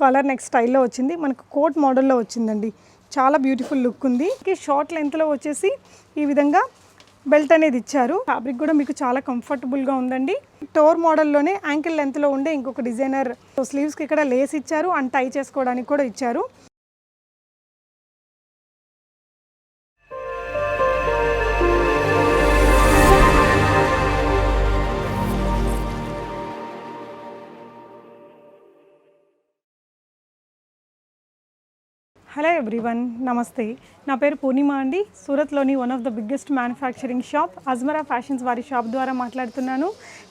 Collar neck స్టైల్లో వచ్చింది. మనకు కోట్ మోడల్లో వచ్చిందండి. చాలా బ్యూటిఫుల్ లుక్ ఉంది. షార్ట్ లెంత్లో వచ్చేసి ఈ విధంగా బెల్ట్ అనేది ఇచ్చారు. ఫ్యాబ్రిక్ కూడా మీకు చాలా కంఫర్టబుల్గా ఉందండి. టోర్ మోడల్లోనే యాంకిల్ లెంత్లో ఉండే ఇంకొక డిజైనర్ స్లీవ్స్కి ఇక్కడ లేస్ ఇచ్చారు. అండ్ టై చేసుకోవడానికి కూడా ఇచ్చారు. హలో ఎవ్రీవన్ నమస్తే. నా పేరు పూర్ణిమ అండి. సూరత్లోని one of the biggest manufacturing shop Ajmera fashions వారి షాప్ ద్వారా మాట్లాడుతున్నాను.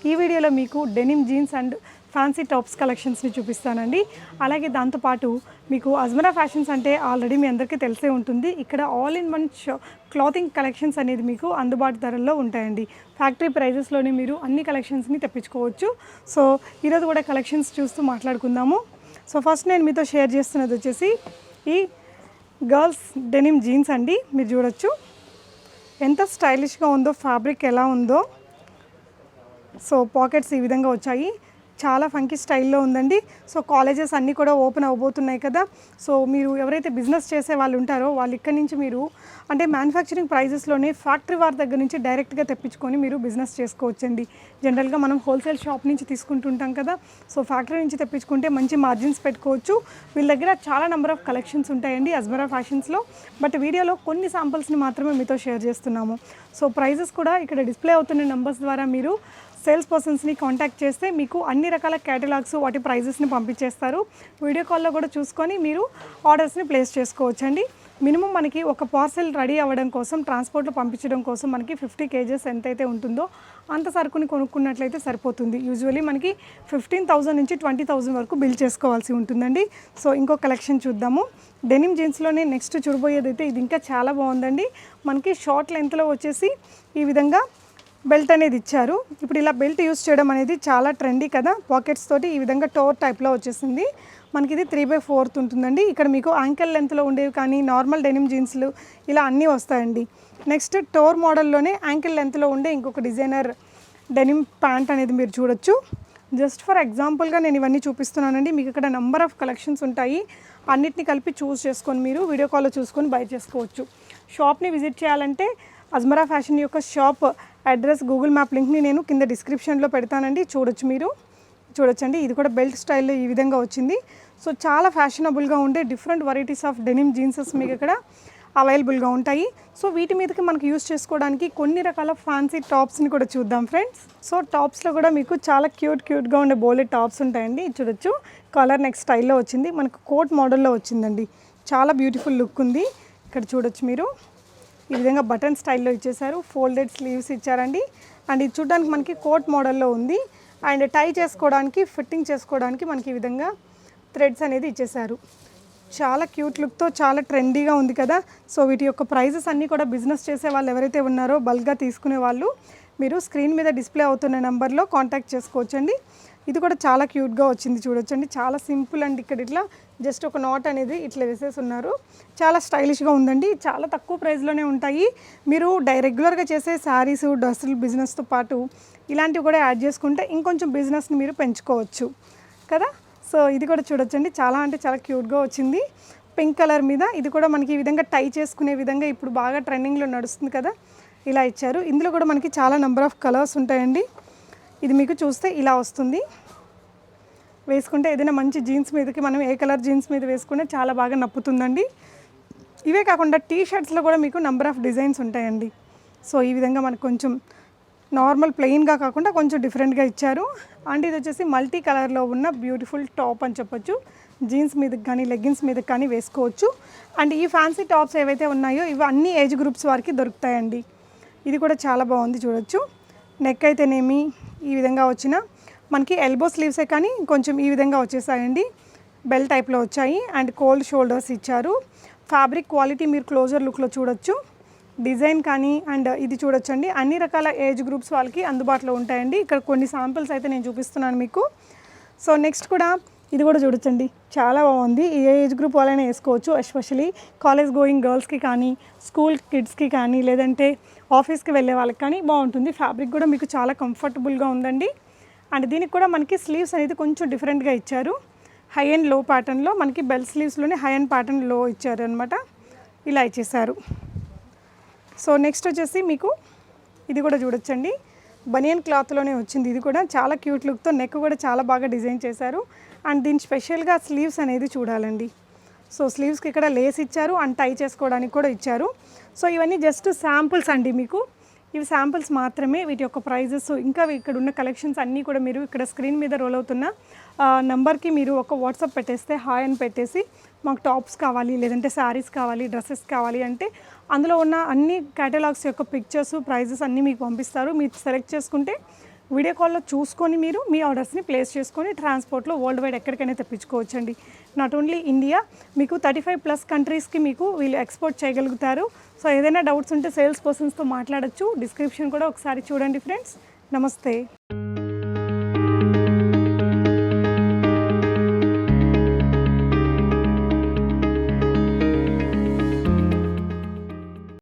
ఈ వీడియోలో మీకు denim jeans and fancy tops కలెక్షన్స్ని చూపిస్తానండి. అలాగే దాంతోపాటు మీకు అజ్మరా ఫ్యాషన్స్ అంటే ఆల్రెడీ మీ అందరికీ తెలిసే ఉంటుంది. ఇక్కడ all in one show clothing collections అనేది మీకు అందుబాటు ధరల్లో ఉంటాయండి. ఫ్యాక్టరీ ప్రైజెస్లోనే మీరు అన్ని కలెక్షన్స్ని తెప్పించుకోవచ్చు. సో ఈరోజు కూడా కలెక్షన్స్ చూస్తూ మాట్లాడుకుందాము. సో ఫస్ట్ నేను మీతో షేర్ చేస్తున్నది వచ్చేసి ఈ గర్ల్స్ డెనిమ్ జీన్స్ అండి మీరు చూడొచ్చు. ఎంత స్టైలిష్గా ఉందో ఫ్యాబ్రిక్ ఎలా ఉందో. సో పాకెట్స్ ఈ విధంగా వచ్చాయి. చాలా ఫంకీ స్టైల్లో ఉందండి. సో కాలేజెస్ అన్నీ కూడా ఓపెన్ అవ్వబోతున్నాయి కదా. సో మీరు ఎవరైతే బిజినెస్ చేసే వాళ్ళు ఉంటారో వాళ్ళు ఇక్కడి నుంచి మీరు అంటే మ్యానుఫ్యాక్చరింగ్ ప్రైజెస్లోనే ఫ్యాక్టరీ వారి దగ్గర నుంచి డైరెక్ట్గా తెప్పించుకొని మీరు బిజినెస్ చేసుకోవచ్చండి. జనరల్గా మనం హోల్సేల్ షాప్ నుంచి తీసుకుంటుంటాం కదా. సో ఫ్యాక్టరీ నుంచి తెప్పించుకుంటే మంచి మార్జిన్స్ పెట్టుకోవచ్చు. వీళ్ళ దగ్గర చాలా నెంబర్ ఆఫ్ కలెక్షన్స్ ఉంటాయండి అజ్మరా ఫ్యాషన్స్లో బట్ వీడియోలో కొన్ని శాంపుల్స్ని మాత్రమే మీతో షేర్ చేస్తున్నాము. సో ప్రైజెస్ కూడా ఇక్కడ డిస్ప్లే అవుతున్న నెంబర్స్ ద్వారా మీరు సేల్స్ పర్సన్స్ని కాంటాక్ట్ చేస్తే మీకు అన్ని రకాల క్యాటలాగ్స్ వాటి ప్రైజెస్ని పంపించేస్తారు. వీడియో కాల్లో కూడా చూసుకొని మీరు ఆర్డర్స్ని ప్లేస్ చేసుకోవచ్చండి. మినిమం మనకి ఒక పార్సెల్ రెడీ అవ్వడం కోసం ట్రాన్స్పోర్ట్లో పంపించడం కోసం మనకి ఫిఫ్టీ కేజెస్ ఎంతైతే ఉంటుందో అంత సరుకుని కొనుక్కున్నట్లయితే సరిపోతుంది. యూజువలీ మనకి ఫిఫ్టీన్ థౌజండ్ నుంచి ట్వంటీ థౌజండ్ వరకు బిల్ చేసుకోవాల్సి ఉంటుందండి. సో ఇంకో కలెక్షన్ చూద్దాము. డెనిమ్ జీన్స్లోనే నెక్స్ట్ చూడబోయేది అయితే ఇది ఇంకా చాలా బాగుందండి. మనకి షార్ట్ లెంత్లో వచ్చేసి ఈ విధంగా బెల్ట్ అనేది ఇచ్చారు. ఇప్పుడు ఇలా బెల్ట్ యూస్ చేయడం అనేది చాలా ట్రెండీ కదా. పాకెట్స్ తోటి ఈ విధంగా టోర్ టైప్లో వచ్చేసింది. మనకి ఇది త్రీ బై ఫోర్త్ ఉంటుందండి. ఇక్కడ మీకు యాంకిల్ లెంత్లో ఉండేవి కానీ నార్మల్ డెనిమ్ జీన్స్లు ఇలా అన్నీ వస్తాయండి. నెక్స్ట్ టోర్ మోడల్లోనే యాంకిల్ లెంత్లో ఉండే ఇంకొక డిజైనర్ డెనిమ్ ప్యాంట్ అనేది మీరు చూడొచ్చు. జస్ట్ ఫర్ ఎగ్జాంపుల్గా నేను ఇవన్నీ చూపిస్తున్నానండి. మీకు ఇక్కడ నెంబర్ ఆఫ్ కలెక్షన్స్ ఉంటాయి. అన్నిటిని కలిపి చూస్ చేసుకొని మీరు వీడియో కాల్లో చూసుకొని బై చేసుకోవచ్చు. షాప్ని విజిట్ చేయాలంటే అజ్మరా ఫ్యాషన్ యొక్క షాప్ అడ్రస్ గూగుల్ మ్యాప్ లింక్ని నేను కింద డిస్క్రిప్షన్లో పెడతానండి. చూడొచ్చు మీరు. చూడొచ్చండి. ఇది కూడా బెల్ట్ స్టైల్లో ఈ విధంగా వచ్చింది. సో చాలా ఫ్యాషనబుల్గా ఉండే different varieties of denim jeanses మీకు ఇక్కడ అవైలబుల్గా ఉంటాయి. సో వీటి మీదకి మనకి యూస్ చేసుకోవడానికి కొన్ని రకాల ఫ్యాన్సీ టాప్స్ని కూడా చూద్దాం ఫ్రెండ్స్. సో టాప్స్లో కూడా మీకు చాలా క్యూట్ క్యూట్గా ఉండే బోలెడ్ టాప్స్ ఉంటాయండి. చూడొచ్చు. కలర్ నెక్ స్టైల్లో వచ్చింది. మనకు కోట్ మోడల్లో వచ్చిందండి. చాలా బ్యూటిఫుల్ లుక్ ఉంది. ఇక్కడ చూడొచ్చు మీరు. ఈ విధంగా బటన్ స్టైల్లో ఇచ్చేసారు ఫోల్డెడ్ స్లీవ్స్ ఇచ్చారండి. అండ్ ఇది చూడడానికి మనకి కోట్ మోడల్లో ఉంది. అండ్ టై చేసుకోవడానికి ఫిట్టింగ్ చేసుకోవడానికి మనకి ఈ విధంగా థ్రెడ్స్ అనేది ఇచ్చేసారు చాలా క్యూట్ లుక్తో చాలా ట్రెండీగా ఉంది కదా. సో వీటి యొక్క ప్రైజెస్ అన్నీ కూడా బిజినెస్ చేసే వాళ్ళు ఎవరైతే ఉన్నారో బల్క్గా తీసుకునే వాళ్ళు మీరు స్క్రీన్ మీద డిస్ప్లే అవుతున్న నెంబర్లో కాంటాక్ట్ చేసుకోవచ్చండి. ఇది కూడా చాలా క్యూట్గా వచ్చింది చూడొచ్చండి. చాలా సింపుల్ అండ్ ఇక్కడ ఇట్లా జస్ట్ ఒక నాట్ అనేది ఇట్లా వేసేసి ఉన్నారు చాలా స్టైలిష్గా ఉందండి. చాలా తక్కువ ప్రైస్లోనే ఉంటాయి. మీరు డై రెగ్యులర్గా చేసే శారీస్ డ్రెస్సులు బిజినెస్తో పాటు ఇలాంటివి కూడా యాడ్ చేసుకుంటే ఇంకొంచెం బిజినెస్ని మీరు పెంచుకోవచ్చు. కదా? సో ఇది కూడా చూడొచ్చండి. చాలా అంటే చాలా క్యూట్గా వచ్చింది. పింక్ కలర్ మీద ఇది కూడా మనకి ఈ విధంగా టై చేసుకునే విధంగా ఇప్పుడు బాగా ట్రెండింగ్లో నడుస్తుంది కదా? ఇలా ఇచ్చారు. ఇందులో కూడా మనకి చాలా నెంబర్ ఆఫ్ కలర్స్ ఉంటాయండి. ఇది మీకు చూస్తే ఇలా వస్తుంది. వేసుకుంటే ఏదైనా మంచి జీన్స్ మీదకి మనం ఏ కలర్ జీన్స్ మీద వేసుకుంటే చాలా బాగా నప్పుతుందండి. ఇవే కాకుండా టీ షర్ట్స్లో కూడా మీకు నెంబర్ ఆఫ్ డిజైన్స్ ఉంటాయండి. సో ఈ విధంగా మనకు కొంచెం నార్మల్ ప్లెయిన్గా కాకుండా కొంచెం డిఫరెంట్గా ఇచ్చారు. అండ్ ఇది వచ్చేసి మల్టీ కలర్లో ఉన్న బ్యూటిఫుల్ టాప్ అని చెప్పొచ్చు. జీన్స్ మీదకి కానీ లెగ్గిన్స్ మీదకి కానీ వేసుకోవచ్చు. అండ్ ఈ ఫ్యాన్సీ టాప్స్ ఏవైతే ఉన్నాయో ఇవి అన్ని ఏజ్ గ్రూప్స్ వారికి దొరుకుతాయండి. ఇది కూడా చాలా బాగుంది చూడొచ్చు. నెక్ అయితేనేమి ఈ విధంగా వచ్చిన మనకి ఎల్బో స్లీవ్సే కానీ కొంచెం ఈ విధంగా వచ్చేసాయండి. బెల్ టైప్లో వచ్చాయి. అండ్ కోల్డ్ షోల్డర్స్ ఇచ్చారు. ఫ్యాబ్రిక్ క్వాలిటీ మీరు క్లోజర్ లుక్లో చూడొచ్చు. డిజైన్ కానీ అండ్ ఇది చూడొచ్చండి. అన్ని రకాల ఏజ్ గ్రూప్స్ వాళ్ళకి అందుబాటులో ఉంటాయండి. ఇక్కడ కొన్ని శాంపిల్స్ అయితే నేను చూపిస్తున్నాను మీకు. సో నెక్స్ట్ కూడా ఇది కూడా చూడొచ్చండి. చాలా బాగుంది. ఏ ఏజ్ గ్రూప్ వాళ్ళైనా వేసుకోవచ్చు ఎస్పెషలీ కాలేజ్ గోయింగ్ గర్ల్స్కి కానీ స్కూల్ కిడ్స్కి కానీ లేదంటే ఆఫీస్కి వెళ్ళే వాళ్ళకి కానీ బాగుంటుంది. ఫ్యాబ్రిక్ కూడా మీకు చాలా కంఫర్టబుల్గా ఉందండి. అండ్ దీనికి కూడా మనకి స్లీవ్స్ అనేది కొంచెం డిఫరెంట్గా ఇచ్చారు. హై అండ్లో ప్యాటర్న్లో మనకి బెల్ స్లీవ్స్లోనే హై అండ్ ప్యాటర్న్లో ఇచ్చారు అనమాట ఇలా ఇచ్చేసారు సో నెక్స్ట్ వచ్చేసి మీకు ఇది కూడా చూడొచ్చండి. బనియన్ క్లాత్లోనే వచ్చింది. ఇది కూడా చాలా క్యూట్ లుక్తో నెక్ కూడా చాలా బాగా డిజైన్ చేశారు. అండ్ దీని స్పెషల్గా స్లీవ్స్ అనేది చూడాలండి. సో స్లీవ్స్కి ఇక్కడ లేస్ ఇచ్చారు అండ్ టై చేసుకోవడానికి కూడా ఇచ్చారు. సో ఇవన్నీ జస్ట్ శాంపుల్స్ అండి మీకు. ఇవి శాంపుల్స్ మాత్రమే. వీటి యొక్క ప్రైజెస్ ఇంకా ఇక్కడ ఉన్న కలెక్షన్స్ అన్నీ కూడా మీరు ఇక్కడ స్క్రీన్ మీద రోల్ అవుతున్న నంబర్కి మీరు ఒక వాట్సాప్ పెట్టేస్తే హాయ్ అని పెట్టేసి మాకు టాప్స్ కావాలి లేదంటే శారీస్ కావాలి డ్రెస్సెస్ కావాలి అంటే అందులో ఉన్న అన్ని కేటలాగ్స్ యొక్క పిక్చర్స్ ప్రైజెస్ అన్నీ మీకు పంపిస్తారు. మీరు సెలెక్ట్ చేసుకుంటే వీడియో కాల్లో చూసుకొని మీరు మీ ఆర్డర్స్ని ప్లేస్ చేసుకొని ట్రాన్స్పోర్ట్లో వరల్డ్ వైడ్ ఎక్కడికైనా తెప్పించుకోవచ్చండి. నాట్ ఓన్లీ ఇండియా మీకు థర్టీ ఫైవ్ ప్లస్ కంట్రీస్కి మీకు వీళ్ళు ఎక్స్పోర్ట్ చేయగలుగుతారు. సో ఏదైనా డౌట్స్ ఉంటే సేల్స్ పర్సన్స్తో మాట్లాడొచ్చు. డిస్క్రిప్షన్ కూడా ఒకసారి చూడండి ఫ్రెండ్స్ నమస్తే